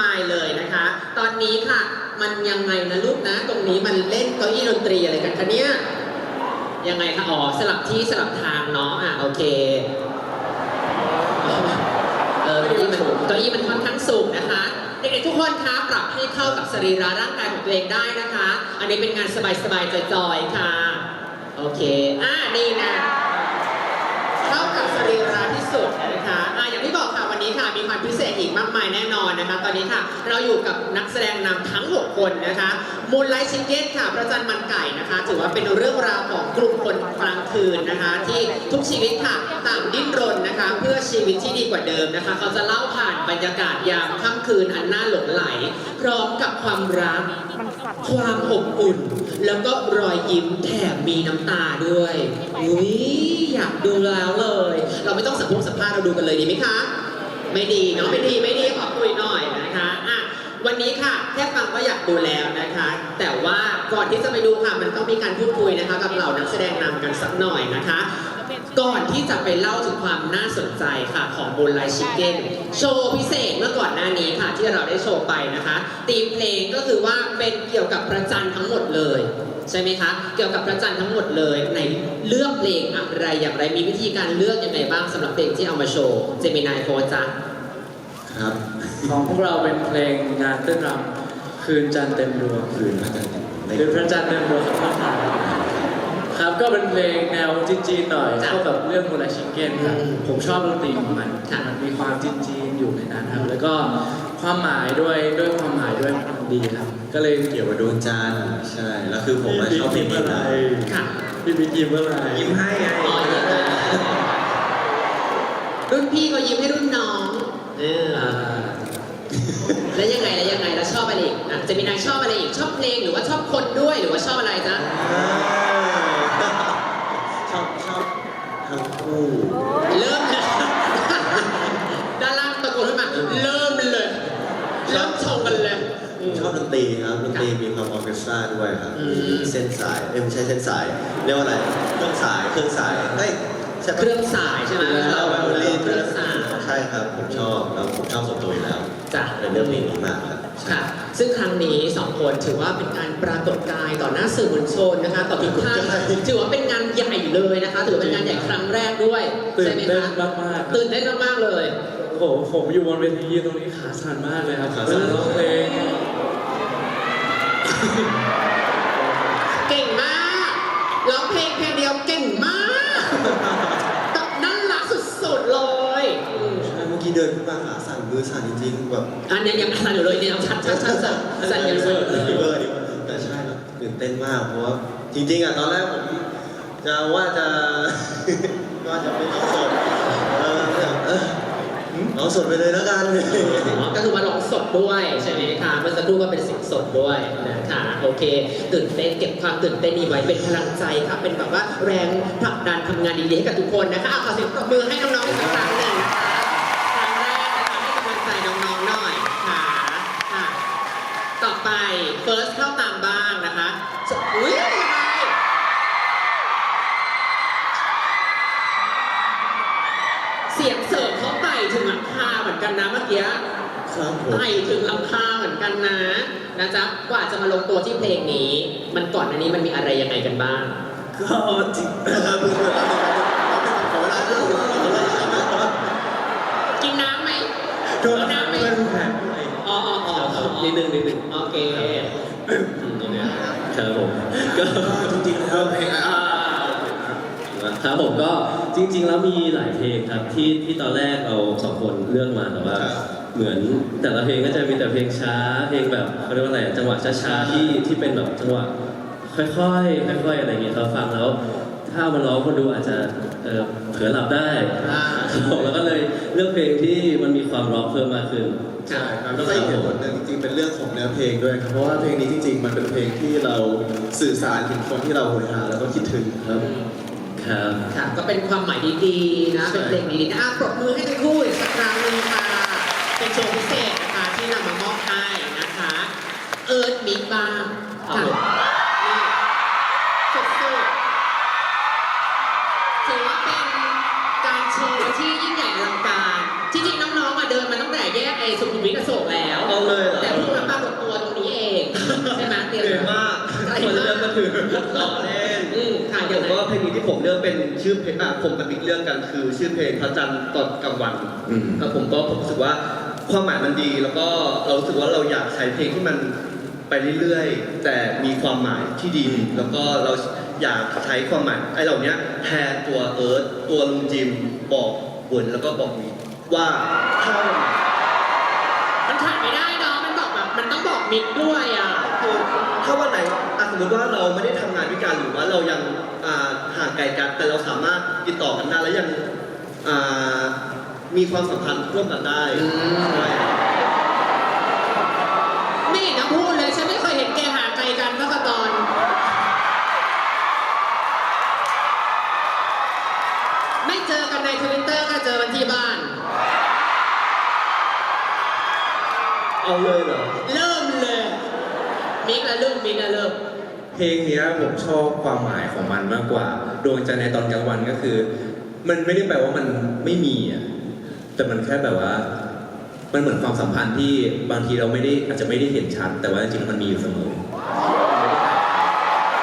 มายเลยนะคะ ตอนนี้ค่ะ มันยังไงนะลูกนะ ตรงนี้มันเล่นเก้าอี้ดนตรีอะไรกันคะเนี่ยยังไงคะอ๋อสลับที่สลับทางเนาะอะโอเคเออเก้าอี้มันเก้าอี้มันค่อนข้างสูงนะคะเด็กๆทุกคนคะปรับให้เข้ากับสรีระร่างกายของตัวเองได้นะคะ อันนี้เป็นงานสบายๆจอยๆค่ะ โอเค อ่านี่นะ เข้ากับสรีระที่สุด พิเศษอีกมากมายแน่นอนนะคะ ตอนนี้ค่ะเราอยู่กับนักแสดงนำทั้ง 6 คนนะคะมูลไลท์ชิคเก้นค่ะ ประจันมันไก่นะคะ ถือว่าเป็นเรื่องราวของกลุ่มคนกลางคืนนะคะ ที่ทุกชีวิตค่ะต่างดิ้นรนนะคะ เพื่อชีวิตที่ดีกว่าเดิมนะคะ เขาจะเล่าผ่านบรรยากาศยามค่ำคืนอันน่าหลงไหล พร้อมกับความรัก ความอบอุ่น แล้วก็รอยยิ้มแถมมีน้ำตาด้วยอุ้ยอยากดูแล้วเลย เราไม่ต้องสัมพงสัมภาษณ์เราดูกันเลยดีไหมคะ ไม่ดีเนาะไม่ดีไม่ดีขอคุยหน่อยนะคะอะวันนี้ค่ะแค่ฟังก็อยากดูแล้วนะคะ แต่ว่าก่อนที่จะไปดูค่ะมันต้องมีการพูดคุยนะคะ กับเหล่านักแสดงนำกันสักหน่อยนะคะ ก่อนที่จะไปเล่าถึงความน่าสนใจค่ะของบุ l ไลชิเก้นโชว์พิเศษเมื่อก่อนหน้านี้ค่ะ ที่เราได้โชว์ไปนะคะตีมเพลงก็คือว่าเป็นเกี่ยวกับพระจันทร์ทั้งหมดเลยใช่ไหมคะ เกี่ยวกับพระจันทร์ทั้งหมดเลยในเลือกเพลงอะไรอย่างไรมีวิธีการเลือกยังไงบ้างสำหรับเพลงที่เอามาโชว์เจมินายโฟจ้า ครับของพวกเราเป็นเพลงงานเต้นรำคืนจันทร์เต็มดวงคืนพระจันทร์ในคืนพระจันทร์เต็มดวงของพระจันทร์ครับก็เป็นเพลงแนวจีนๆหน่อยจ้ะเข้ากับเรื่องมูลชิงเก้นครับอืมผมชอบดนตรีของมันค่ะมันมีความจีนๆอยู่ในนั้นครับแล้วก็ความหมายด้วยด้วยความหมายด้วยมันดีครับ ก็เลยเกี่ยวกับดวงจันทร์ใช่แล้วคือผมอะชอบเพลงนี้มากค่ะพี่บิ๊กยิ้มเมื่อไหร่ยิ้มให้ไงอ๋ออย่างนั้นรุ่นพี่ก็ยิ้มให้รุ่นน้องเอออ่าแล้วยังไงแล้วยังไงแล้วชอบอะไรอีกอะเจมินายชอบอะไรอีกชอบเพลงหรือว่าชอบคนด้วยหรือว่าชอบอะไรจ๊ะชอบชอบทั้งคู่เริ่มเลย ด้านล่างตะโกนขึ้นมาเริ่มเลยเริ่มชงกันเลย ชอบดนตรีครับดนตรีมีความออร์เคสตราด้วยครับอืมมีเส้นสายเอ้ยไม่ใช่เส้นสายเรียกว่าอะไรเครื่องสายเครื่องสายเฮ้ยใช่เคปะรื่องสายใช่ไหมเราไวโอลินเครื่องสาย ใช่ครับผมชอบแล้วผมชอบส่วนตัวอยู่แล้วจ้ะ เลยเลือกเพลงนี้มากครับใช่ ค่ะ ซึ่งครั้งนี้สองคนถือว่าเป็นการปรากฏกายต่อหน้าสื่อมวลชนนะคะต่อทุกท่านถือว่าเป็นงานใหญ่เลยนะคะ ถือว่าเป็นงานใหญ่ครั้งแรกด้วยตื่นใช่ไหมเต้นคะมากๆครับตื่นเต้นมากๆเลย โอ้โหผมอยู่บนเวทีตรงนี้ขาสั่นมากเลยครับขาสั่นเวลร้องเพลงเก่งมากร้องเพลงเพลงเดียวเก่งมากแบบน่ารักสุดๆเลยอืม ใช่ เมื่อกี้เดินขึ้นมาขาสั่นมือสั่นจริงๆแบบอันนี้ยังสั่นอยู่เลยเนี่ยชัดชัดชัดชัดสั่นยังสั่นอยู่เลยดิเวอร์ดิเวอร์แต่ใช่ครับตื่นเต้นมากเพราะว่าจริงๆอะตอนแรกผมจะว่าจะ ว่าจะไม่ร้องสดเออเออร้องสดไปเลยแล้วกัน อ๋อก็คือมาร้องสดด้วยใช่ไหมคะเมื่อสักครู่ก็เป็นเสียงสดด้วยนะคะโอเค ตื่นเต้นเก็บความตื่นเต้นนี้ไว้เป็นพลังใจค่ะเป็นแบบว่าแรงผลักดันทำงานดีๆให้กับทุกคนนะคะเอาขอเสียงปรบมือให้น้องๆอีกสักครั้งหนึ่งนะคะครั้งแรกนะคะให้กำลังใจน้องๆหน่อยค่ะค่ะ ต่อไป เฟิร์สเข้าตามบ้างนะคะอุ้ยยังไงเสียงเสริมเขาไต่ถึงหลังคาเหมือนกันนะเมื่อกี้ครับผมไต่ถึงหลังคาเหมือนกันนะ นะจ๊ะ กว่าจะมาลงตัวที่เพลงนี้ มันก่อนอันนี้มันมีอะไรยังไงกันบ้าง ก็จริงเออเพิ่งเวลาขอเวลาเรื่องกินน้ำไหมโดนเอาน้ำไหม เพื่อนแผลอ๋ออ๋ออ๋ออ๋อ นิดนึงนิดนึงโอเคตรงเนี้ยครับผมก็จริงๆแล้วเพลงอ่าครับผมก็จริง ๆ แล้วมีหลายเพลงครับที่ที่ตอนแรกเราสองคนเลือกมาแต่ว่า เหมือนแต่ละเพลงก็จะมีแต่เพลงช้า เพลงแบบเขาเรียกว่าอะไรอะจังหวะช้าๆที่ที่เป็นแบบจังหวะค่อยๆค่อยๆอะไรอย่างเงี้ยเราฟังแล้ว ถ้าเอามาร้องคนดูอาจจะเออเผลอหลับได้อ่าครับผมแล้วก็เลยเลือกเพลงที่มันมีความร็อกเพิ่มมากขึ้น ใช่ครับแล้วก็อีกเหตุผลหนึ่งจริงๆเป็นเรื่องของเนื้อเพลงด้วยครับเพราะว่าเพลงนี้จริงๆมันเป็นเพลงที่เราสื่อสารถึงคนที่เราโหยหาแล้วก็คิดถึงครับ ครับ ค่ะก็เป็นความหมายดีๆนะใช่เป็นเพลงดีๆนะอะปรบมือให้ทั้งคู่อีกสักครั้งหนึงค่ะเป็นโชว์พิเศษนะคะที่นำมามอบให้นะคะ เอิร์ธมิกบ้างค่ะ เป็นการโชว์ที่ยิ่งใหญ่อลังการจริงๆน้องๆมาเดินมาตั้งแต่แยกไอ้สุขุมวิทอโศกแล้วเอาเลยเหรอ แต่พวกงมาปรากฏตัวตรงนี้เองใช่ไหมเต็มอยมากกว่าจะเริ่มมาถืงล้อเล่อืมค่ะผยังมงว่าเพลงนี้ที่ผมเลือกเป็นชื่อเพลงอะผมกับบิ๊กเลือกกันคือชื่อเพลงพระจันทร์ตอนกลางวันครับผมก็ผมรู้สึกว่าความหมายมันดี แล้วก็เรารู้สึกว่าเราอยากใช้เพลงที่มัน ไปเรื่อยๆ แต่มีความหมายที่ดี แล้วก็เราอยากใช้ความหมายไอ้เหล่านี้แทนตัวเอิร์ธตัวลุงจิมบอกบุญแล้วก็บอกมีว่าถ้ามันขาดไม่ได้เนาะมันบอกแบบมันต้องบอกมิกด้วยอะคือถ้าวันไหนอะสมมติว่าเราไม่ได้ทำงานด้วยกันหรือว่าเรายังอ่าห่างไกลกันแต่เราสามารถติดต่อกันได้และยังอ่ามีความสัมพันธ์ร่วมกันได้อืมใช่ไม่เห็นต้องพู เอาเลยเหรอ เริ่มเลย มิกละเริ่มมิกละเริ่ม เพลงเนี้ยผมชอบความหมายของมันมากกว่า ดวงจันทร์ในตอนกลางวันก็คือ มันไม่ได้แปลว่ามันไม่มีอะแต่มันแค่แบบว่า มันเหมือนความสัมพันธ์ที่บางทีเราไม่ได้อาจจะไม่ได้เห็นชัด แต่ว่าจริงๆมันมีอยู่เสมอ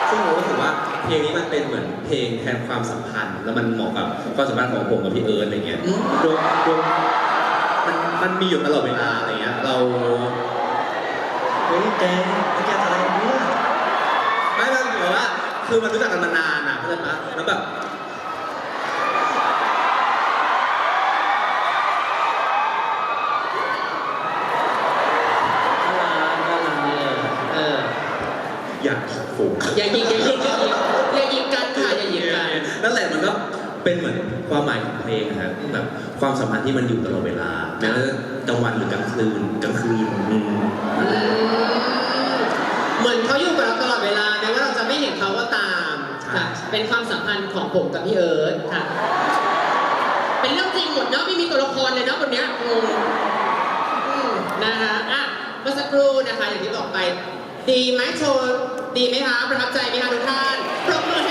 ซึ่งผมรู้สึกว่าเพลงนี้มันเป็นเหมือนเพลงแทนความสัมพันธ์ แล้วมันเหมาะกับความสัมพันธ์ของผมกับพี่เอิร์ธอะไรเงี้ยอืม ดวงดวง มันมันมีอยู่ตลอดเวลาอะไรเงี้ยเราเฮ้ยแกแกอะไรเนี่ยไม่ไม่ถือว่าคือมันรู้จักกันมานานอะเข้าใจปะแล้วแบบเอออยากฝูงอย่ายิงอย่ายิงอย่ายิงอย่ายิงกันค่ะอย่ายิงกันนั่นแหละมันก็เป็นเหมือนความหมายของเพลงนะครับแบบ ความสัมพันธ์ที่มันอยู่ตลอดเวลา แม้ว่ากลางวันหรือกลางคืนกลางคืนอืมอืมเหมือนเขาอยู่กับเราตลอดเวลาแม้ว่าเราจะไม่เห็นเขาก็ตามค่ะเป็นความสัมพันธ์ของผมกับพี่เอิร์ธค่ะ เป็นเรื่องจริงหมดเนาะไม่มีตัวละครเลยเนาะคนเนี้ยงงอืมนะคะอะเมื่อสักครู่นะคะอย่างที่บอกไป ดีไหมโชว์ดีไหมคะประทับใจไหมคะทุกท่านปรบมือ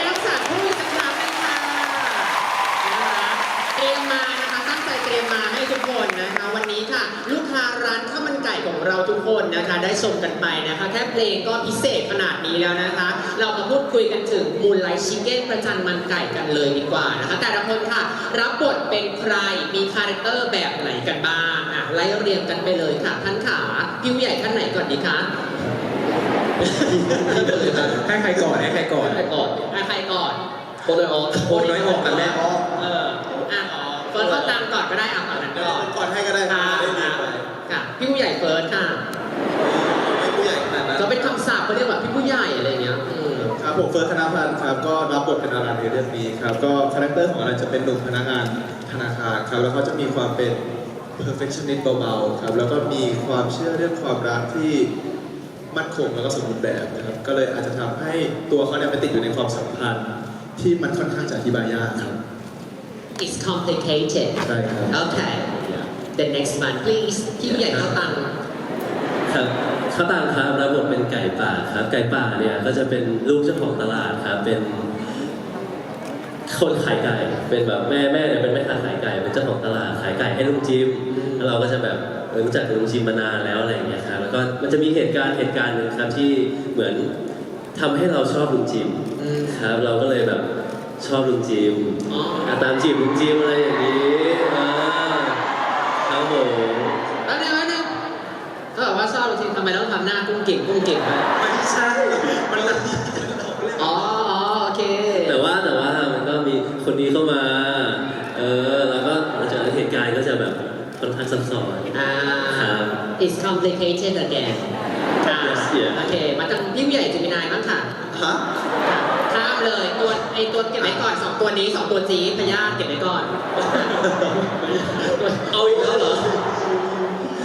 คนนะคะวันนี้ค่ะ ลูกค้าร้านข้าวมันไก่ของเราทุกคนนะคะ ได้ชมกันไปนะคะ แค่เพลงก็พิเศษขนาดนี้แล้วนะคะ เรามาพูดคุยกันถึงมูลไลชิคเก้นประจันมันไก่กันเลยดีกว่านะคะ แต่ละคนค่ะ รับบทเป็นใครมีคาแรคเตอร์แบบไหนกันบ้างอะไล่เรียงกันไปเลยค่ะท่านขาพี่ผู้ใหญ่ท่านไหนก่อนดีคะให้ใครก่อนให้ใครก่อนใครก่อนอะใครก่อน โคนเลยออกโอนน้อยออกกันแรก เอออะเฟิร์สเขาตามก่อนก็ได้อะก่อนนั้นก่อนก่อนให้ก็ได้ค่ะได้ดีไปค่ะพี่ผู้ใหญ่เฟิร์สค่ะไม่ผู้ใหญ่ขนาดนั้นก็เป็นคำศัพท์เขาเรียกว่าพี่ผู้ใหญ่อะไรเงี้ยอืมครับผมเฟิร์สธนพันธ์ครับก็รับบทเป็นอารันในเรื่องนี้ครับก็คาแรคเตอร์ของอารันจะเป็นหนุ่มพนักงานธนาคารครับแล้วเขาจะมีความเป็น perfectionist เบาๆครับแล้วก็มีความเชื่อเรื่องความรักที่มั่นคงแล้วก็สมบูรณ์แบบนะครับก็เลยอาจจะทำให้ตัวเขาเนี่ยไปติดอยู่ในความสัมพันธ์ที่มันค่อนข้างจะอธิบายยากครับ it's complicated ใช่ครับ okay the next one please พี่ผู้ใหญ่เขาตัง ครับข้าวตังครับรับบทเป็นไก่ป่าครับ ไก่ป่าเนี่ยก็จะเป็นลูกเจ้าของตลาดครับ เป็นคนขายไก่ เป็นแบบแม่แม่เนี่ยเป็นแม่ค้าขายไก่ เป็นเจ้าของตลาดขายไก่ให้ลุงจิมแล้วเราก็จะแบบเออรู้จักกับลุงจิมมานานแล้วอะไรอย่างเงี้ยครับ แล้วก็มันจะมีเหตุการณ์เหตุการณ์หนึ่งครับที่เหมือนทำให้เราชอบลุงจิมอืมครับ เราก็เลยแบบ ชอบลุงจิมอ๋ออะตามจีบลุงจิมอะไรอย่างนี้อ่าครับผมแล้วนึงแล้วนึงเขาบอกว่าชอบจริงๆทำไมต้องทำหน้ากุ้งกิ่งกุ้งกิ่งวะไม่ใช่มันละอ๋ออ๋อโอเคแต่ว่าแต่ว่ามันก็มีคนนี้เข้ามา เออ แล้วก็มันจะเหตุการณ์ก็จะแบบค่อนข้างซับซ้อน อ่า ครับ it's complicated again ค่ะ Yes, yeah. โอเค มาทางพี่ผู้ใหญ่จิมินายบ้างค่ะฮะ ข้ามเลยตัว ไอตัวเก็บไว้ก่อนสองตัวนี้สองตัวจีพยาธิเก็บไว้ก่อน เอาอีกแล้วเหรอ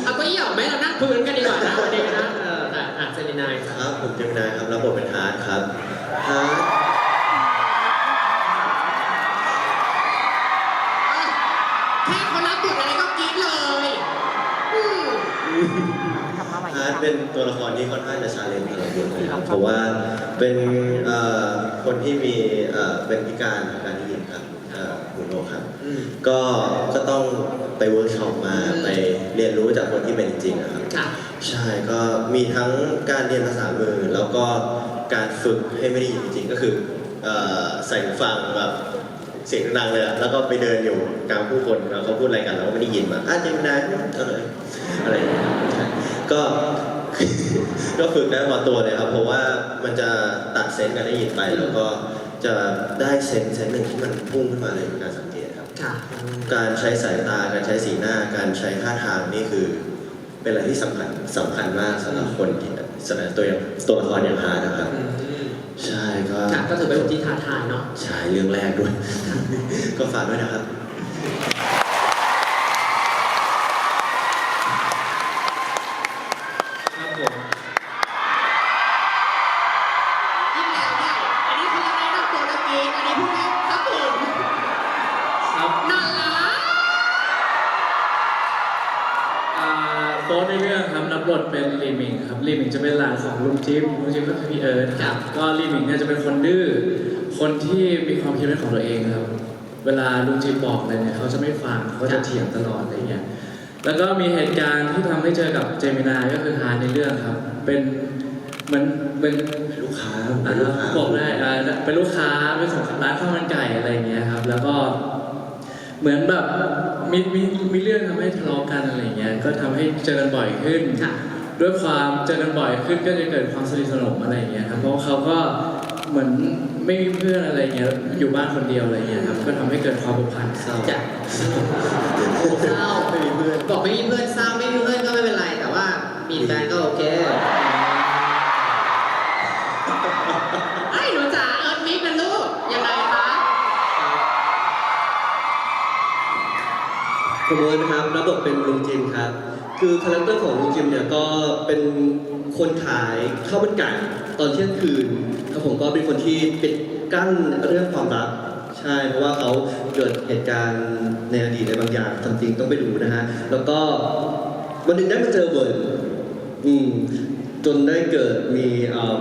เอาก็ยี่หยอกไหมเรานั่งคุยกันดีกว่านะวันนี้นะเอออะอะเจมินายครับผมเจมินายครับรับบทเป็นฮาร์ดครับฮาร์ด เป็นตัวละครที่ค่อนข้างจะชาเลนจ์สำหรับผมนะครับเพราะว่าเป็นเอ่อคนที่มีเอ่อเป็นพิการทางการได้ยินครับเอ่อหูโนกครับ อืม ก็ก็ต้องไปเวิร์กช็อปมาไปเรียนรู้จากคนที่เป็นจริงๆนะครับค่ะ ใช่ก็มีทั้งการเรียนภาษามือ แล้วก็การฝึกให้ไม่ได้ยินจริงๆก็คือเอ่อใส่หูฟังแบบเสียงดังเลยอะแล้วก็ไปเดินอยู่กลางผู้คนแล้วเขาพูดอะไรกันเราก็ไม่ได้ยินมาอะเจมินายอะไรอะไรอย่างเงี้ยใช่ก็ ก็ฝึกได้พอตัวเลยครับ เพราะว่ามันจะตัดเซนส์การได้ยินไป แล้วก็จะได้เซนส์เซนส์หนึ่งที่มันพุ่งขึ้นมาเลยในการสังเกตครับ ค่ะ การใช้สายตา การใช้สีหน้า การใช้ท่าทางนี่คือ เป็นอะไรที่สำคัญสำคัญมากสำหรับคนที่สำหรับตัวอย่างตัวละครอย่างฮาร์ดนะครับ ใช่ก็ค่ะก็ถือเป็นบทที่ท้าทายเนาะ ใช่เรื่องแรกด้วย ก็ฝากด้วยนะครับครับ จะเป็นหลานของลุงจิ๊บลุงจิ๊บก็คือพี่เอิร์ธครับ ก็ลีมิงเนี่ยจะเป็นคนดื้อคนที่มีความคิดเป็นของตัวเองครับ เวลาลุงจิ๊บบอกอะไรเนี่ยเขาจะไม่ฟังเขาจะเถียงตลอดอะไรเงี้ยแล้วก็มีเหตุการณ์ที่ทำให้เจอกับเจมินายก็คือฮาร์ดในเรื่องครับ เป็นเหมือนเป็นเป็นลูกค้าอ่าเป็นลูกค้า บอกได้อ่าเป็นลูกค้าเป็นสองร้านข้าวมันไก่อะไรอย่างเงี้ยครับ แล้วก็ เหมือนแบบมีมีมีเรื่องทำให้ทะเลาะกันอะไรอย่างเงี้ย ก็ทำให้เจอกันบ่อยขึ้น ค่ะ ด้วยความเจอกันบ่อยขึ้นก็จะเกิดความสนิทสนมอะไรอย่างเงี้ยครับเพราะเขาก็เหมือนไม่มีเพื่อนอะไรอย่างเงี้ยอยู่บ้านคนเดียวอะไรอย่างเงี้ยครับก็ทำให้เกิดความผูกพันเศร้าจะเศร้าไม่มีเพื่อนบอกไม่มีเพื่อนเศร้าไม่มีเพื่อนก็ไม่เป็นไรแต่ว่ามีแฟนก็โอเคไอ้ยหนูจ๋าเอิร์ธมิกนะลูกยังไงคะผมเอิร์ธนะครับรับบทเป็นลุงจิมครับ คือคาแรคเตอร์ของลุงจิมเนี่ยก็เป็นคนขายข้าวมันไก่ตอนเที่ยงคืนครับผมก็เป็นคนที่ปิดกั้นเรื่องความรักใช่เพราะว่าเขาเกิดเหตุการณ์ในอดีตในบางอย่างทำจริงต้องไปดูนะฮะแล้วก็วันหนึ่งได้มาเจอเวิร์นอืมจนได้เกิดมีอยาง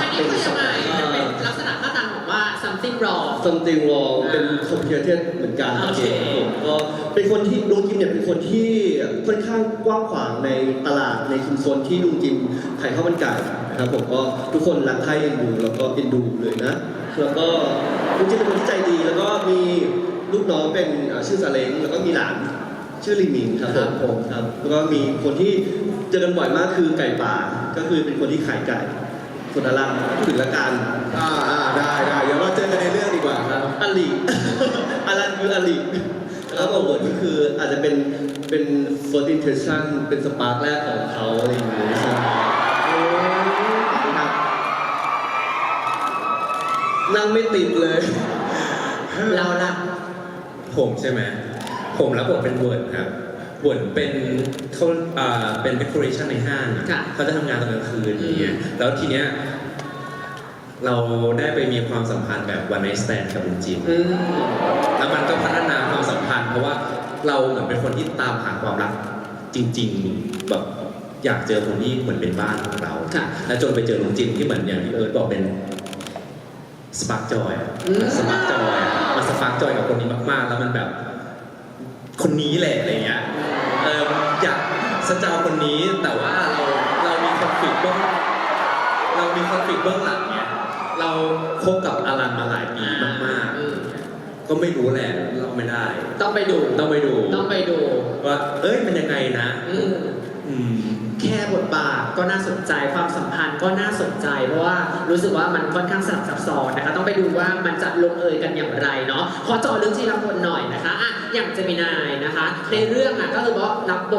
อันนี้คือยังไงมันเป็นลักษณะท่าทางของว่า something wrong something wrong เป็นคอมพิวเตอร์เหมือนกันโอเค ผมก็เป็นคนที่ลุงจิมเนี่ยเป็นคนที่ค่อนข้างกว้างขวางในตลาดในชุมชนที่ลุงจิมขายข้าวมันไก่นะครับผมก็ทุกคนรักใคร่เอ็นดูแล้วก็เอ็นดูเลยนะ แล้วก็ลุงจิมเป็นคนที่ใจดี แล้วก็มีลูกน้องเป็นเอ่อชื่อซาเล้งแล้วก็มีหลานชื่อลิมิงครับผมผมครับแล้วก็มีคนที่เจอกันบ่อยมากคือไก่ป่าก็คือเป็นคนที่ขายไก่ คนละลังพูดถึงละกันอ่าอ่าได้ได้เดี๋ยวเราเจอกันในเรื่องดีกว่าครับ อลิอลันคืออลิแล้วก็บทก็คืออาจจะเป็นเป็น first impression เป็นสปาร์กแรกของเขาอะไรอย่างเงี้ยใช่ครับนั่งไม่ติดเลย เราล่ะผมใช่ไหมผมรับบทเป็นเวิร์ดครับ เวิร์ดเป็นเขาอ่าเป็น decoration ในห้างอะค่ะ เขาจะทำงานตอนกลางคืนอืมอย่างเงี้ยแล้วทีเนี้ยเราได้ไปมีความสัมพันธ์แบบ one night stand กับลุงจิม อืม แล้วมันก็พัฒนาความสัมพันธ์เพราะว่าเราเหมือนเป็นคนที่ตามหาความรักจริง ๆ แบบอยากเจอคนที่เหมือนเป็นบ้านของเราค่ะแล้วจนไปเจอลุงจิมที่เหมือนอย่างที่เอิร์ธบอกเป็นสปาร์กจอยอืม สปาร์กจอยมันสปาร์กจอยกับคนนี้มากๆ แล้วมันแบบ คนนี้แหละอะไรเงี้ยเอออยากสเจ้าคนนี้แต่ว่าเราเรามีคอนฟ lict เบื้องเรามีคอนฟ lict เบื้องหลังเนี่ยเราคบกับอารันมาหลายปีมากอืมๆก็ไม่รู้แหละเราไม่ได้ ต้องไปดู ต้องไปดูต้องไปดูว่า เอ้ยมันยังไงนะ อืม อืม แค่บทบาทก็น่าสนใจความสัมพันธ์ก็น่าสนใจ เพราะว่ารู้สึกว่ามันค่อนข้างสลับซับซ้อนนะคะต้องไปดูว่ามันจะลงเอยกันอย่างไรเนาะขอเจาะลึกทีละคนหน่อยนะคะอะอย่างเจมินายนะคะ ในเรื่องอะก็คือว่ารับบท